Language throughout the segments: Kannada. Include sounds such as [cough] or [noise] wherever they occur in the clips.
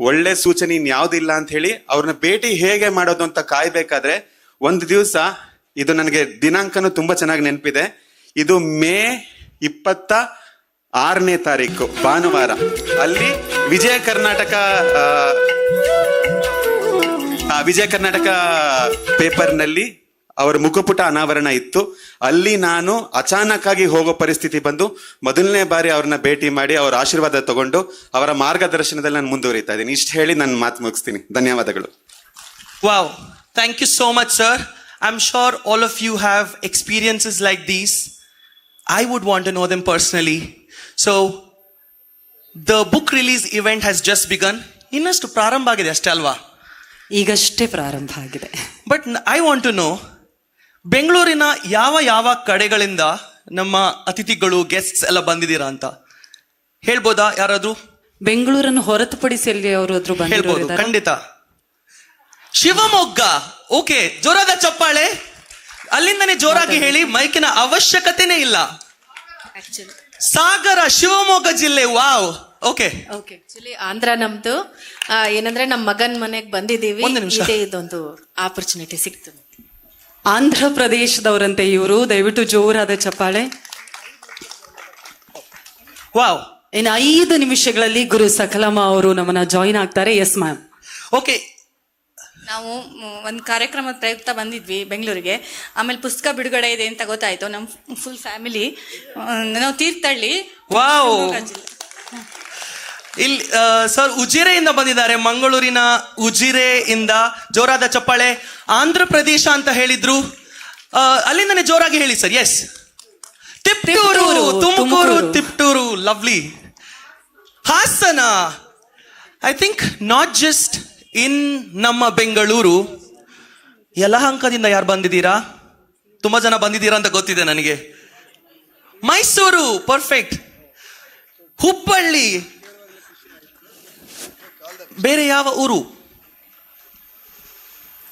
ಒಳ್ಳೆ ಸೂಚನೆ ಇನ್ಯಾವುದಿಲ್ಲ ಅಂತ ಹೇಳಿ ಅವ್ರನ್ನ ಭೇಟಿ ಹೇಗೆ ಮಾಡೋದು ಅಂತ ಕಾಯ್ಬೇಕಾದ್ರೆ ಒಂದು ದಿವಸ ಇದು ನನಗೆ ದಿನಾಂಕನು ತುಂಬಾ ಚೆನ್ನಾಗಿ ನೆನಪಿದೆ. ಇದು ಮೇ ಇಪ್ಪತ್ತ ಆರನೇ ತಾರೀಕು, ಭಾನುವಾರ. ಅಲ್ಲಿ ವಿಜಯ ಕರ್ನಾಟಕ ವಿಜಯ ಕರ್ನಾಟಕ ಪೇಪರ್ನಲ್ಲಿ ಅವರ ಮುಖಪುಟ ಅನಾವರಣ ಇತ್ತು. ಅಲ್ಲಿ ನಾನು ಅಚಾನಕ್ ಆಗಿ ಹೋಗೋ ಪರಿಸ್ಥಿತಿ ಬಂದು ಮೊದಲನೇ ಬಾರಿ ಅವ್ರನ್ನ ಭೇಟಿ ಮಾಡಿ ಅವರ ಆಶೀರ್ವಾದ ತಗೊಂಡು ಅವರ ಮಾರ್ಗದರ್ಶನದಲ್ಲಿ ನಾನು ಮುಂದುವರಿತಾ ಇದ್ದೀನಿ. ಇಷ್ಟು ಹೇಳಿ ನನ್ನ ಮಾತು ಮುಗಿಸ್ತೀನಿ. ಧನ್ಯವಾದಗಳು. Wow. Thank you so much sir I am sure all of you have experiences like these I would want to know them personally so the book release event has just begun ಇನ್ನಷ್ಟು ಪ್ರಾರಂಭ ಆಗಿದೆ ಅಷ್ಟೇ ಅಲ್ವಾ? ಈಗಷ್ಟೇ ಪ್ರಾರಂಭ ಆಗಿದೆ. But I want to know ಬೆಂಗಳೂರಿನ ಯಾವ ಯಾವ ಕಡೆಗಳಿಂದ ನಮ್ಮ ಅತಿಥಿಗಳು ಗೆಸ್ಟ್ಸ್ ಎಲ್ಲ ಬಂದಿದ್ದೀರಾ ಅಂತ ಹೇಳ್ಬೋದಾ ಯಾರಾದ್ರೂ? ಬೆಂಗಳೂರನ್ನು ಹೊರತುಪಡಿಸಿ ಅಲ್ಲಿ ಅವರು ಅದ್ರ ಹೇಳ್ಬೋದು ಖಂಡಿತ. ಶಿವಮೊಗ್ಗ. ಓಕೆ ಜೋರಾದ ಚಪ್ಪಾಳೆ. ಅಲ್ಲಿಂದನೇ ಜೋರಾಗಿ ಹೇಳಿ ಮೈಕಿನ ಅವಶ್ಯಕತೆನೇ ಇಲ್ಲ. ಸಾಗರ ಶಿವಮೊಗ್ಗ ಜಿಲ್ಲೆ wow. Okay. Okay. Actually Andhra ನಮ್ದು. ಆ, ಏನಂದ್ರೆ ನಮ್ಮ ಮಗನ್ ಮನೆಗೆ ಬಂದಿದೀವಿ ಒಂದು ನಿಮಿಷ. ಇದೇ ಇದೊಂದು ಆಪರ್ಚುನಿಟಿ ಸಿಕ್ತು ಆಂಧ್ರ ಪ್ರದೇಶದವರಂತೆ ಇವರು. ದಯವಿಟ್ಟು ಜೋರಾದ ಚಪ್ಪಾಳೆ. ವಾವ್. ಇನ್ನು ಐದು ನಿಮಿಷಗಳಲ್ಲಿ ಗುರು ಸಕಲಮ್ಮ ಅವರು ನಮ್ಮನ್ನ ಜಾಯಿನ್ ಆಗ್ತಾರೆ. Yes ma'am okay. ನಾವು ಒಂದು ಕಾರ್ಯಕ್ರಮದ ಪ್ರಯುಕ್ತ ಬಂದಿದ್ವಿ ಬೆಂಗಳೂರಿಗೆ. ಆಮೇಲೆ ಪುಸ್ತಕ ಬಿಡುಗಡೆ ಇದೆ ಅಂತ ಗೊತ್ತಾಯ್ತು. ನಮ್ಮ ಫುಲ್ ಫ್ಯಾಮಿಲಿ ನಾವು ತೀರ್ಥಹಳ್ಳಿ ವಾವ್. ಇಲ್ಲಿ ಸರ್ ಉಜಿರೆಯಿಂದ ಬಂದಿದ್ದಾರೆ. ಮಂಗಳೂರಿನ ಉಜಿರೆಯಿಂದ ಜೋರಾದ ಚಪ್ಪಾಳೆ. ಆಂಧ್ರ ಪ್ರದೇಶ ಅಂತ ಹೇಳಿದ್ರು. ಅಲ್ಲಿಂದನೇ ಜೋರಾಗಿ ಹೇಳಿ sir. Yes Tiptur Tumkur. Tiptur. Lovely Hassan. I think not just in ನಮ್ಮ ಬೆಂಗಳೂರು. ಯಲಹಂಕದಿಂದ ಯಾರು ಬಂದಿದ್ದೀರಾ? ತುಂಬಾ ಜನ ಬಂದಿದ್ದೀರಾ ಅಂತ ಗೊತ್ತಿದೆ ನನಗೆ. ಮೈಸೂರು ಪರ್ಫೆಕ್ಟ್ ಹುಬ್ಬಳ್ಳಿ ಬೇರೆ ಯಾವ ಊರು?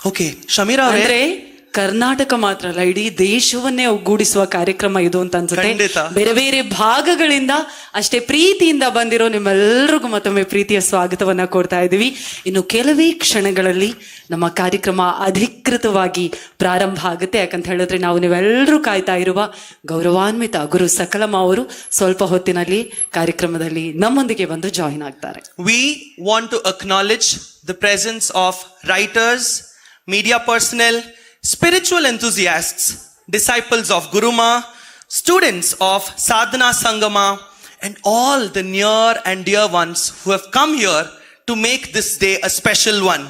ಓಕೆ ಶಮೀರಾ ಅವರೇ ಅಂದ್ರೆ? ಕರ್ನಾಟಕ ಮಾತ್ರ ಅಲ್ಲ ಇಡೀ ದೇಶವನ್ನೇ ಒಗ್ಗೂಡಿಸುವ ಕಾರ್ಯಕ್ರಮ ಇದು ಅಂತ ಅನ್ಸುತ್ತೆ. ಬೇರೆ ಬೇರೆ ಭಾಗಗಳಿಂದ ಅಷ್ಟೇ ಪ್ರೀತಿಯಿಂದ ಬಂದಿರೋ ನಿಮ್ಮೆಲ್ಲರಿಗೂ ಮತ್ತೊಮ್ಮೆ ಪ್ರೀತಿಯ ಸ್ವಾಗತವನ್ನ ಕೊಡ್ತಾ ಇದ್ದೀವಿ. ಇನ್ನು ಕೆಲವೇ ಕ್ಷಣಗಳಲ್ಲಿ ನಮ್ಮ ಕಾರ್ಯಕ್ರಮ ಅಧಿಕೃತವಾಗಿ ಪ್ರಾರಂಭ ಆಗುತ್ತೆ. ಯಾಕಂತ ಹೇಳಿದ್ರೆ ನಾವು ನೀವೆಲ್ಲರೂ ಕಾಯ್ತಾ ಇರುವ ಗೌರವಾನ್ವಿತ ಗುರು ಸಕಲಮ್ಮ ಅವರು ಸ್ವಲ್ಪ ಹೊತ್ತಿನಲ್ಲಿ ಕಾರ್ಯಕ್ರಮದಲ್ಲಿ ನಮ್ಮೊಂದಿಗೆ ಬಂದು ಜಾಯಿನ್ ಆಗ್ತಾರೆ. We want to acknowledge the presence of writers media personnel, spiritual enthusiasts, disciples of Guruma, students of Sadhana Sangama, and all the near and dear ones who have come here to make this day a special one.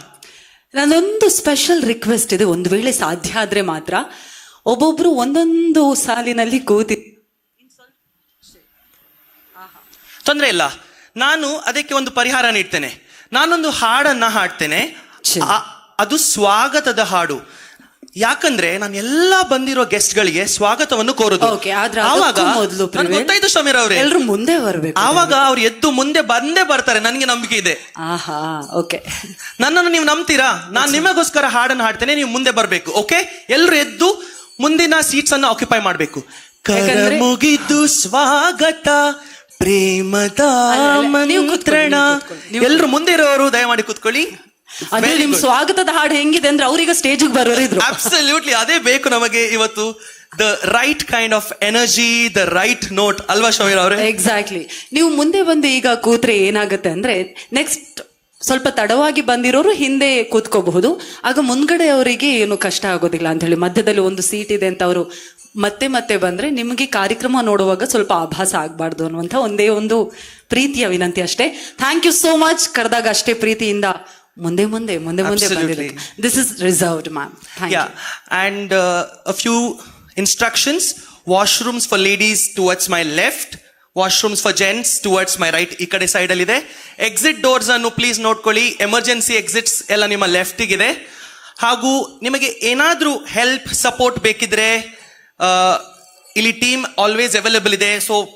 ನನ್ನೊಂದು ಸ್ಪೆಷಲ್ ರಿಕ್ವೆಸ್ಟ್ ಇದೆ ಒಂದು ವೇಳೆ ಸಾಧ್ಯ ಆದ್ರೆ ಮಾತ್ರ ಒಬ್ಬೊಬ್ರು ಒಂದೊಂದು ಸಾಲಿನಲ್ಲಿ ಕೂತಿ ತೊಂದರೆ ಇಲ್ಲ ನಾನು ಅದಕ್ಕೆ ಒಂದು ಪರಿಹಾರ ನೀಡ್ತೇನೆ ನಾನೊಂದು ಹಾಡನ್ನ ಹಾಡ್ತೇನೆ ಅದು ಸ್ವಾಗತದ ಹಾಡು ಯಾಕಂದ್ರೆ ನಾನು ಎಲ್ಲಾ ಬಂದಿರೋ ಗೆಸ್ಟ್ ಗಳಿಗೆ ಸ್ವಾಗತವನ್ನು ಕೋರುದು. ಓಕೆ ಆದ್ರೆ ಆವಾಗ ಅದಕ್ಕೂ ಮೊದಲು ನನ್ಗೆ ಗೊತ್ತಾಯ್ತು ಸಮೀರ್ ಅವ್ರೆ. ಎಲ್ರು ಮುಂದೆ ಬರ್ಬೇಕು ಆವಾಗ ಅವ್ರು ಎದ್ದು ಮುಂದೆ ಬಂದೇ ಬರ್ತಾರೆ ನನಗೆ ನಂಬಿಕೆ ಇದೆ. ಆಹಾ ಓಕೆ ನನ್ನನ್ನು ನೀವು ನಂಬ್ತೀರಾ? ನಾನು ನಿಮಗೋಸ್ಕರ ಹಾಡನ್ನು ಹಾಡ್ತೇನೆ ನೀವು ಮುಂದೆ ಬರಬೇಕು ಓಕೆ ಎಲ್ರು ಎದ್ದು ಮುಂದಿನ ಸೀಟ್ಸ್ ಅನ್ನ ಆಕ್ಯುಪೈ ಮಾಡಬೇಕು. ಯಾಕಂದ್ರೆ- ಮುಗಿದು ಸ್ವಾಗತ ಪ್ರೇಮದ ಅಲ್ಲ, ನೀವು ಕೂತ್ಕೊಳ್ಳಿ, ಮಂತ್ರಣ. ನೀವು ಕೂತ್ಕೊಳ್ಳಿ, ನೀವು ಎಲ್ರು ಮುಂದೆ ಇರೋರು ದಯಮಾಡಿ ಕೂತ್ಕೊಳ್ಳಿ. ಅದೇ ನಿಮ್ ಸ್ವಾಗತದ ಹಾಡು ಹೆಂಗಿದೆ ಅಂದ್ರೆ ಅವ್ರೀಗ ಸ್ಟೇಜಿಗೆ ಬರೋರಿದ್ರು ಅಬ್ಸಲ್ಯೂಟ್ಲಿ ಅದೇ ಬೇಕು ನಮಗೆ ಇವತ್ತು the right kind of energy the right note ಅಲ್ವಾ ಶಮೀರ್ ಅವರೇ? ಎಕ್ಸಾಕ್ಟ್ಲಿ ನೀವು ಮುಂದೆ ಬಂದು ಈಗ ಕೂತ್ರೆ ಏನಾಗುತ್ತೆ ಅಂದ್ರೆ ನೆಕ್ಸ್ಟ್ ಸ್ವಲ್ಪ ತಡವಾಗಿ ಬಂದಿರೋರು ಹಿಂದೆ ಕೂತ್ಕೋಬಹುದು. ಆಗ ಮುಂದ್ಗಡೆ ಅವರಿಗೆ ಏನು ಕಷ್ಟ ಆಗೋದಿಲ್ಲ ಅಂತ ಹೇಳಿ. ಮಧ್ಯದಲ್ಲಿ ಒಂದು ಸೀಟ್ ಇದೆ ಅಂತ ಅವರು ಮತ್ತೆ ಮತ್ತೆ ಬಂದ್ರೆ ನಿಮಗೆ ಕಾರ್ಯಕ್ರಮ ನೋಡುವಾಗ ಸ್ವಲ್ಪ ಆಭಾಸ ಆಗಬಾರ್ದು ಅನ್ನುವಂಥ ಒಂದೇ ಒಂದು ಪ್ರೀತಿಯ ವಿನಂತಿ ಅಷ್ಟೇ. ಥ್ಯಾಂಕ್ ಯು ಸೋ ಮಚ್ ಕರೆದಾಗ ಅಷ್ಟೇ ಪ್ರೀತಿಯಿಂದ ಮುಂದೆ ಮುಂದೆ ಮುಂದೆ ಮುಂದೆ Absolutely. This is reserved ma'am thank Yeah, and uh, a few instructions. Washrooms for ladies towards my left. Washrooms for gents towards my right. ಈ ಕಡೆ ಸೈಡ್ ಅಲ್ಲಿ ಇದೆ ಎಕ್ಸಿಟ್ ಡೋರ್ಸ್ ಅನ್ನು ಪ್ಲೀಸ್ ನೋಡ್ಕೊಳ್ಳಿ ಎಮರ್ಜೆನ್ಸಿ ಎಕ್ಸಿಟ್ಸ್ ಎಲ್ಲ ನಿಮ್ಮ ಲೆಫ್ಟಿಗಿದೆ ಇದೆ ಹಾಗೂ ನಿಮಗೆ ಏನಾದರೂ ಹೆಲ್ಪ್ ಸಪೋರ್ಟ್ ಬೇಕಿದ್ರೆ ಆ, ಇಲ್ಲಿ ಟೀಮ್ ಆಲ್ವೇಸ್ ಅವೈಲೇಬಲ್ ಇದೆ. So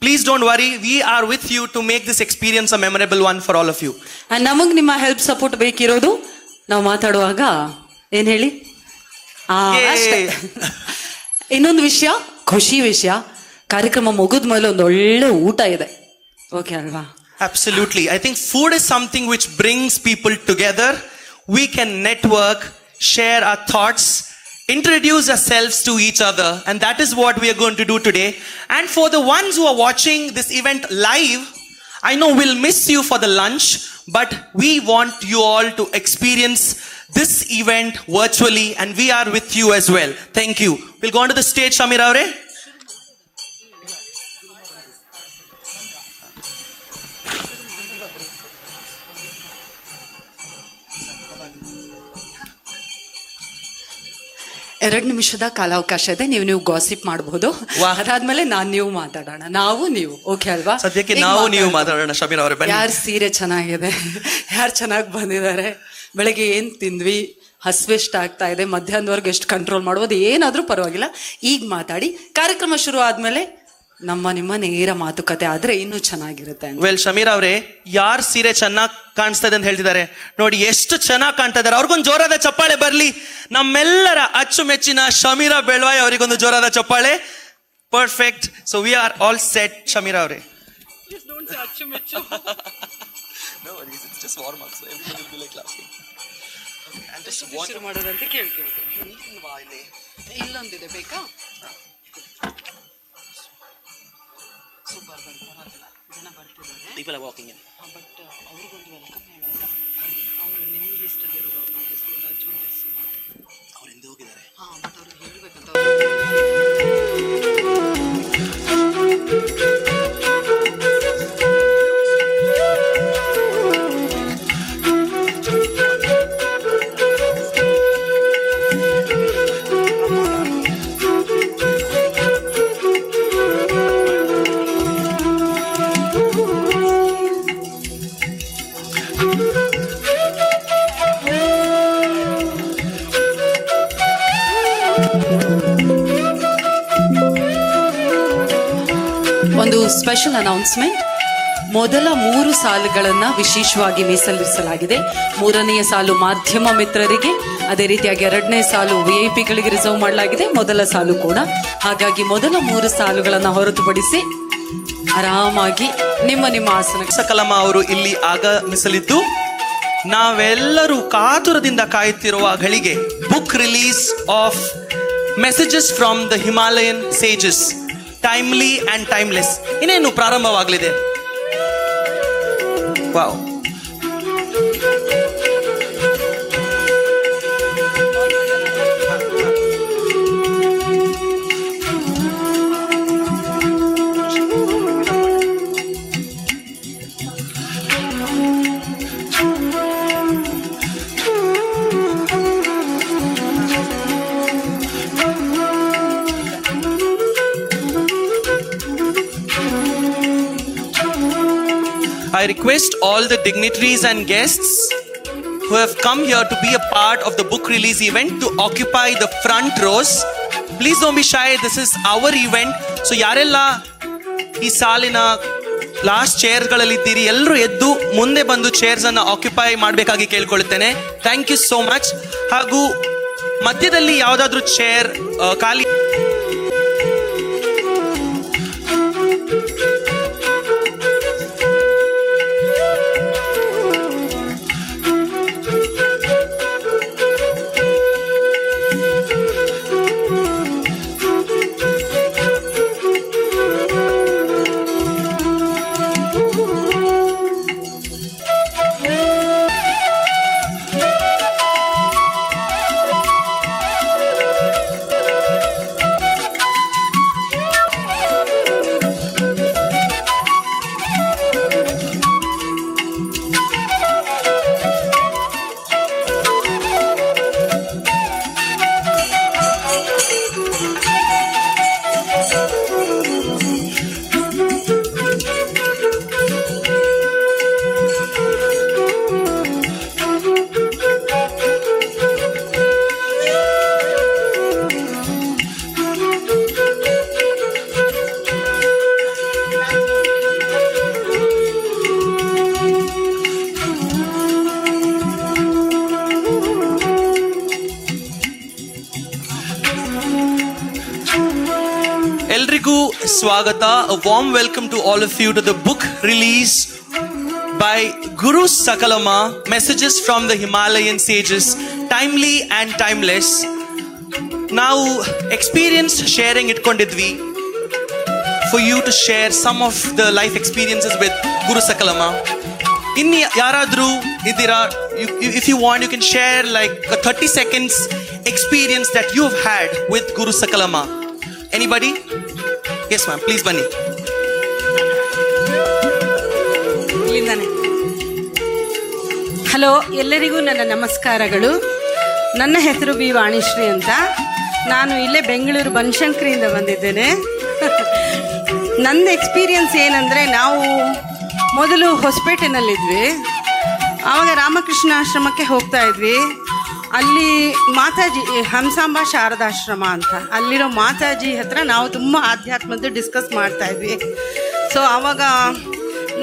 please don't worry we are with you to make this experience a memorable one for all of you ನಮಗೆ ನಿಮ್ಮ ಹೆಲ್ಪ್ ಸಪೋರ್ಟ್ ಬೇಕಿರೋದು ನಾವು ಮಾತಾಡುವಾಗ ಏನ್ ಹೇಳಿ. [laughs] ಇನ್ನೊಂದು ವಿಷಯ ಖುಷಿ ವಿಷಯ. ಕಾರ್ಯಕ್ರಮ ಮುಗಿದ ಮೇಲೆ ಒಂದು ಒಳ್ಳೆ ಊಟ ಇದೆ. ಓಕೆ ಅಲ್ವಾ? Absolutely. I think food is something which brings people together. We can network, share our thoughts, introduce ourselves to each other, and that is what we are going to do today. And for the ones who are watching this event live, I know we'll miss you for the lunch, but we want you all to experience this event virtually, and we are with you as well. Thank you. We'll go on to the stage, Shamir Aure. ಎರಡ್ ನಿಮಿಷದ ಕಾಲಾವಕಾಶ ಇದೆ. ನೀವು ನೀವು ಗಾಸಿಪ್ ಮಾಡಬಹುದು ವಾಹ್. ಅದಾದ್ಮೇಲೆ ನಾನ್ ನೀವು ಮಾತಾಡೋಣ. ನಾವು ನೀವು. ಓಕೆ ಅಲ್ವಾ? ಸದ್ಯಕ್ಕೆ ಈಗ ನಾವು ನೀವು ಮಾತಾಡೋಣ. ಶಬೀನ್ ಶಮೀರ್ ಅವರೇ ಬನ್ನಿ. ಯಾರ್ ಸೀರೆ ಚೆನ್ನಾಗಿದೆ? ಯಾರು ಚೆನ್ನಾಗಿ ಬಂದಿದ್ದಾರೆ? ಬೆಳಗ್ಗೆ ಏನ್ ತಿಂದ್ವಿ? ಹಸ್ವೆಸ್ಟ್ ಆಗ್ತಾ ಇದೆ? ಮಧ್ಯಾಹ್ನದವರೆಗೆ ಎಷ್ಟು ಕಂಟ್ರೋಲ್ ಮಾಡ್ಬೋದು? ಏನಾದ್ರೂ ಪರವಾಗಿಲ್ಲ. ಈಗ ಮಾತಾಡಿ. ಕಾರ್ಯಕ್ರಮ ಶುರು ಆದ್ಮೇಲೆ ನಮ್ಮ ನಿಮ್ಮ ನೇರ ಮಾತುಕತೆ ಆದ್ರೆ ಇನ್ನೂ ಚೆನ್ನಾಗಿರುತ್ತೆ ಅಂತ. ವೆಲ್ ಶಮೀರ್ ಅವರೇ ಯಾರ್ ಸೀರೆ ಚೆನ್ನಾಗಿ ಕಾಣಿಸ್ತಾ ಇದೆ ಅಂತ ಹೇಳ್ತಿದ್ದಾರೆ. ನೋಡಿ ಎಷ್ಟು ಚೆನ್ನಾಗಿ ಕಾಣ್ತಾ ಇದ್ದಾರೆ. ಅವ್ರಿಗೊಂದು ಜೋರಾದ ಚಪ್ಪಾಳೆ ಬರ್ಲಿ. ನಮ್ಮೆಲ್ಲರ ಅಚ್ಚುಮೆಚ್ಚಿನ ಶಮೀರ ಬೆಳ್ವಾಯ್ ಅವರಿಗೊಂದು ಜೋರಾದ ಚಪ್ಪಾಳೆ. Perfect so we are all set Shameera ಅವರೇ. ಶುರು ಮಾಡೋದಂತ ಕೇಳ್ತೀನಿ ಇಲ್ಲೊಂದಿದೆ ಬೇಕಾ? ಸೂಪರ್ ಜನ ಬರ್ತಿದ್ದಾರೆ ಬಟ್ ಅವ್ರಿಗೊಂದು ವೆಲ್ಕಮ್ ಅವ್ರ ಅವರು ನಿಮ್ಮ ಲಿಸ್ಟಲ್ಲಿ ರಾಜ್ಯ ನಮ್ಮ ಸ್ಪೆಷಲ್ ಅನೌನ್ಸ್ಮೆಂಟ್. ಮೊದಲ ಮೂರು ಸಾಲುಗಳನ್ನು ವಿಶೇಷವಾಗಿ ಮೀಸಲಿರಿಸಲಾಗಿದೆ ಮೂರನೆಯ ಸಾಲು ಮಾಧ್ಯಮ ಮಿತ್ರರಿಗೆ, ಅದೇ ರೀತಿಯಾಗಿ ಎರಡನೇ ಸಾಲು ವಿ ಐ ಪಿಗಳಿಗೆ ರಿಸರ್ವ್ ಮಾಡಲಾಗಿದೆ. ಮೊದಲ ಸಾಲು ಕೂಡ. ಹಾಗಾಗಿ ಮೊದಲ ಮೂರು ಸಾಲುಗಳನ್ನು ಹೊರತುಪಡಿಸಿ ಆರಾಮಾಗಿ ನಿಮ್ಮ ನಿಮ್ಮ ಆಸನ ಸಕಲಮ್ಮ ಅವರು ಇಲ್ಲಿ ಆಗಮಿಸಲಿದ್ದು ನಾವೆಲ್ಲರೂ ಕಾತುರದಿಂದ ಕಾಯುತ್ತಿರುವ ಗಳಿಗೆ book release of messages from the Himalayan sages timely and timeless ಇನ್ನೇನು ಪ್ರಾರಂಭವಾಗಲಿದೆ? Wow I request all the dignitaries and guests who have come here to be a part of the book release event to occupy the front rows. Please don't be shy. This is our event. So ಯಾರೆಲ್ಲ ಈ ಸಾಲಿನ ಲಾಸ್ಟ್ ಚೇರ್ಗಳಲ್ಲಿ ಇದ್ದೀರಿ ಎಲ್ಲರೂ ಎದ್ದು ಮುಂದೆ ಬಂದು ಚೇರ್ಸ್ occupy ಮಾಡಬೇಕಾಗಿ ಕೇಳ್ಕೊಳ್ಳುತ್ತೇನೆ ಥ್ಯಾಂಕ್ ಯು ಸೋ ಮಚ್ ಹಾಗೂ ಮಧ್ಯದಲ್ಲಿ ಯಾವುದಾದ್ರೂ ಚೇರ್ ಖಾಲಿ ಎಲ್ರಿಗೂ ಸ್ವಾಗತ warm welcome to all of you to the book release by Guru Sakalama, Messages from the Himalayan Sages, Timely and Timeless. ನಾವು experience sharing ಇಟ್ಕೊಂಡಿದ್ವಿ for you to share some of the life experiences with Guru Sakalama ಇನ್ನು ಯಾರಾದರೂ ಇದ್ದೀರಾ if you want you can share like thirty seconds experience that you had with Guru Sakalama anybody yes ma'am please ಬನ್ನಿ. ಹಲೋ, ಎಲ್ಲರಿಗೂ ನನ್ನ ನಮಸ್ಕಾರಗಳು. ನನ್ನ ಹೆಸರು ಬಿ ವಾಣಿಶ್ರೀ ಅಂತ. ನಾನು ಇಲ್ಲೇ ಬೆಂಗಳೂರು ಬನಶಂಕರಿಯಿಂದ ಬಂದಿದ್ದೇನೆ. ನನ್ನ ಎಕ್ಸ್ಪೀರಿಯನ್ಸ್ ಏನಂದರೆ, ನಾವು ಮೊದಲು ಹೊಸಪೇಟೆನಲ್ಲಿದ್ವಿ ಆವಾಗ ರಾಮಕೃಷ್ಣ ಆಶ್ರಮಕ್ಕೆ ಹೋಗ್ತಾ ಇದ್ವಿ. ಅಲ್ಲಿ ಮಾತಾಜಿ ಹಂಸಾಂಬ ಶಾರದಾಶ್ರಮ ಅಂತ, ಅಲ್ಲಿರೋ ಮಾತಾಜಿ ಹತ್ರ ನಾವು ತುಂಬ ಆಧ್ಯಾತ್ಮದ್ದು ಡಿಸ್ಕಸ್ ಮಾಡ್ತಾ ಇದ್ವಿ. ಸೊ ಆವಾಗ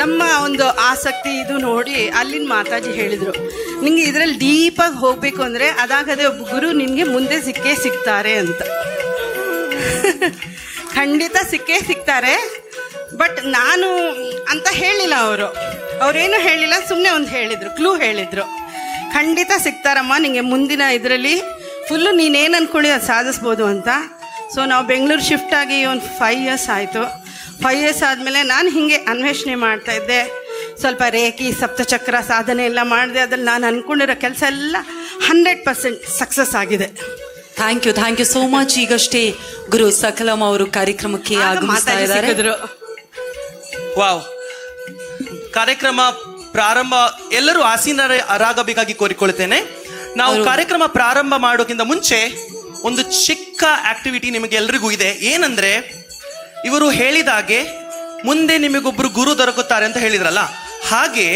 ನಮ್ಮ ಒಂದು ಆಸಕ್ತಿ ಇದು ನೋಡಿ ಅಲ್ಲಿನ ಮಾತಾಜಿ ಹೇಳಿದರು. ನಿಮಗೆ ಇದರಲ್ಲಿ ಡೀಪಾಗಿ ಹೋಗಬೇಕು ಅಂದರೆ ಅದಾಗದೆ ಒಬ್ಬ ಗುರು ನಿನಗೆ ಮುಂದೆ ಸಿಕ್ಕೇ ಸಿಗ್ತಾರೆ ಅಂತ. [laughs] ಖಂಡಿತ ಸಿಕ್ಕೇ ಸಿಗ್ತಾರೆ ಬಟ್ ನಾನು ಅಂತ ಹೇಳಿಲ್ಲ ಅವರು. ಅವರೇನು ಹೇಳಿಲ್ಲ ಸುಮ್ಮನೆ ಒಂದು ಹೇಳಿದರು ಕ್ಲೂ ಹೇಳಿದರು. ಖಂಡಿತ ಸಿಗ್ತಾರಮ್ಮ ನಿಮಗೆ ಮುಂದಿನ ಇದರಲ್ಲಿ. ಫುಲ್ಲು ನೀನೇನು ಅಂದ್ಕೊಳ್ಳಿ ಅದು ಸಾಧಿಸ್ಬೋದು ಅಂತ. ಸೊ ನಾವು ಬೆಂಗಳೂರು ಶಿಫ್ಟ್ ಆಗಿ ಒಂದು ಫೈವ್ ಇಯರ್ಸ್ ಆಯಿತು. ಫೈವ್ ಇಯರ್ಸ್ ಆದಮೇಲೆ ನಾನು ಹೀಗೆ ಅನ್ವೇಷಣೆ ಮಾಡ್ತಾ ಇದ್ದೆ. ಸ್ವಲ್ಪ ರೇಖಿ ಸಪ್ತಚಕ್ರ ಸಾಧನೆ ಎಲ್ಲ ಮಾಡಿದೆ ಅದ್ರಲ್ಲಿ ನಾನು ಅಂದ್ಕೊಂಡಿರೋ ಕೆಲಸ ಎಲ್ಲ ಹಂಡ್ರೆಡ್ ಪರ್ಸೆಂಟ್ ಸಕ್ಸಸ್ ಆಗಿದೆ. Thank you thank you so much ಈಗಷ್ಟೇ ಗುರು ಸಕಲಂ ಅವರು ಕಾರ್ಯಕ್ರಮಕ್ಕೆ ಆಗ ಆಗಮಿಸ್ತಾ ಇದ್ದಾರೆ. ವಾವ್ ಕಾರ್ಯಕ್ರಮ ಪ್ರಾರಂಭ ಎಲ್ಲರೂ ಆಸೀನರಾಗಬೇಕಾಗಿ ಕೋರಿಕೊಳ್ಳುತ್ತೇನೆ. ನಾವು ಕಾರ್ಯಕ್ರಮ ಪ್ರಾರಂಭ ಮಾಡೋಕ್ಕಿಂತ ಮುಂಚೆ ಒಂದು ಚಿಕ್ಕ ಆಕ್ಟಿವಿಟಿ ನಿಮಗೆ ಎಲ್ರಿಗೂ ಇದೆ. ಏನಂದ್ರೆ ಇವರು ಹೇಳಿದಾಗೆ ಮುಂದೆ ನಿಮಗೊಬ್ಬರು ಗುರು ದೊರಕುತ್ತಾರೆ ಅಂತ ಹೇಳಿದ್ರಲ್ಲ. ಹಾಗೆ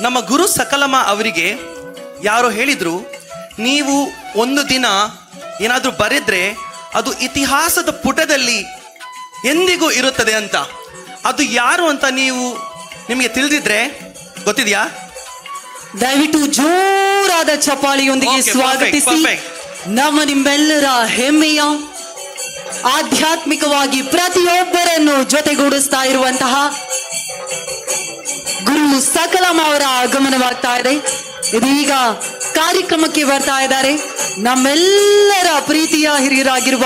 ನಮ್ಮ ಗುರು ಸಕಲಮ ಅವರಿಗೆ ಯಾರೋ ಹೇಳಿದ್ರು ನೀವು ಒಂದು ದಿನ ಏನಾದರೂ ಬರೆದ್ರೆ ಅದು ಇತಿಹಾಸದ ಪುಟದಲ್ಲಿ ಎಂದಿಗೂ ಇರುತ್ತದೆ ಅಂತ. ಅದು ಯಾರು ಅಂತ ನೀವು ನಿಮಗೆ ತಿಳಿದಿದ್ರೆ ಗೊತ್ತಿದ್ಯಾ? ದಯವಿಟ್ಟು ಜೋರಾದ ಚಪಾಳಿಯೊಂದಿಗೆ ಸ್ವಾಗತಿಸಿ. ನಮ್ಮ ನಿಮ್ಮೆಲ್ಲರ ಹೆಮ್ಮೆಯ ಆಧ್ಯಾತ್ಮಿಕವಾಗಿ ಪ್ರತಿಯೊಬ್ಬರನ್ನು ಜೊತೆಗೂಡಿಸ್ತಾ ಇರುವಂತಹ ಗುರು ಸಕಲಂ ಅವರ ಆಗಮನವಾಗ್ತಾ ಇದೆ. ಇದೀಗ ಕಾರ್ಯಕ್ರಮಕ್ಕೆ ಬರ್ತಾ ಇದ್ದಾರೆ. ನಮ್ಮೆಲ್ಲರ ಪ್ರೀತಿಯ ಹಿರಿಯರಾಗಿರುವ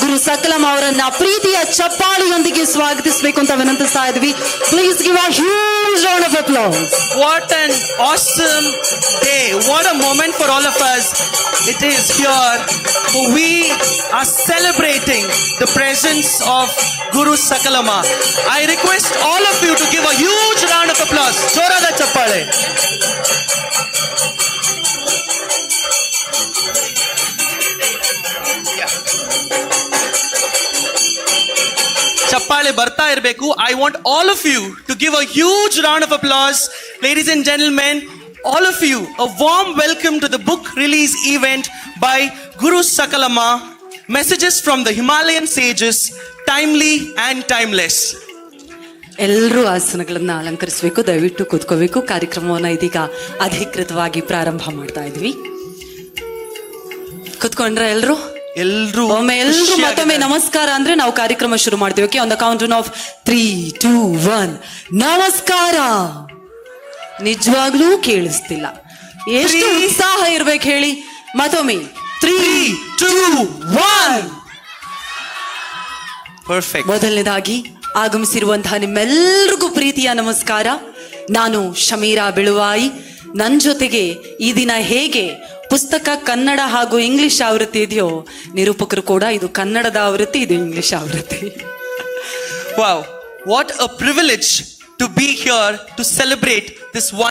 ಗುರು ಸಕಲಂ ಅವರನ್ನ ಪ್ರೀತಿಯ ಚಪ್ಪಾಳಿಯೊಂದಿಗೆ ಸ್ವಾಗತಿಸಬೇಕು ಅಂತ ವಿನಂತಿಸ್ತಾ ಇದ್ವಿ please give a huge round of applause an awesome day. What a moment for all of us. It is here. We are celebrating the presence of Guru Sakalama. I request all of you to give a huge round of applause. Jorada Chappale. ಚಪ್ಪಾಳೆ ಬರ್ತಾ ಇರಬೇಕು. I want all of you to give a huge round of applause ladies and gentlemen all of you a warm welcome to the book release event by Guru Sakalama messages from the Himalayan sages timely and timeless ಎಲ್ಲರೂ ಆಸನಗಳನ್ನ ಅಲಂಕರಿಸಬೇಕು, ದಯವಿಟ್ಟು ಕೂತ್ಕೋಬೇಕು. ಕಾರ್ಯಕ್ರಮವನ್ನು ಇದೀಗ ಅಧಿಕೃತವಾಗಿ ಪ್ರಾರಂಭ ಮಾಡ್ತಾ ಇದ್ವಿ. ಕೂತ್ಕೊಂಡ್ರೆ ಎಲ್ರು? ಎಲ್ರೂ ಒಮ್ಮೆ ಎಲ್ರು ಮತ್ತೊಮ್ಮೆ ನಮಸ್ಕಾರ ಅಂದ್ರೆ ನಾವು ಕಾರ್ಯಕ್ರಮ ಶುರು ಮಾಡ್ತೀವಿ. Okay on the count of three two one ನಮಸ್ಕಾರ. ನಿಜವಾಗ್ಲೂ ಕೇಳಿಸ್ತಿಲ್ಲ. ಎಷ್ಟು ಉತ್ಸಾಹ ಇರ್ಬೇಕು ಹೇಳಿ. ಮತ್ತೊಮ್ಮೆ. Three two one. Perfect. ಮೊದಲನೇದಾಗಿ ಆಗಮಿಸಿರುವಂತಹ ನಿಮ್ಮೆಲ್ರಿಗೂ ಪ್ರೀತಿಯ ನಮಸ್ಕಾರ. ನಾನು ಶಮೀರಾ ಬಿಳುವಾಯಿ. ನನ್ನ ಜೊತೆಗೆ ಈ ದಿನ ಹೇಗೆ ಪುಸ್ತಕ ಕನ್ನಡ ಹಾಗೂ ಇಂಗ್ಲಿಷ್ ಆವೃತ್ತಿ ಇದೆಯೋ ನಿರೂಪಕರು ಕೂಡ ಇದು ಕನ್ನಡದ ಆವೃತ್ತಿ, ಇದು ಇಂಗ್ಲಿಷ್ ಆವೃತ್ತಿ wow What a to be be to celebrate one.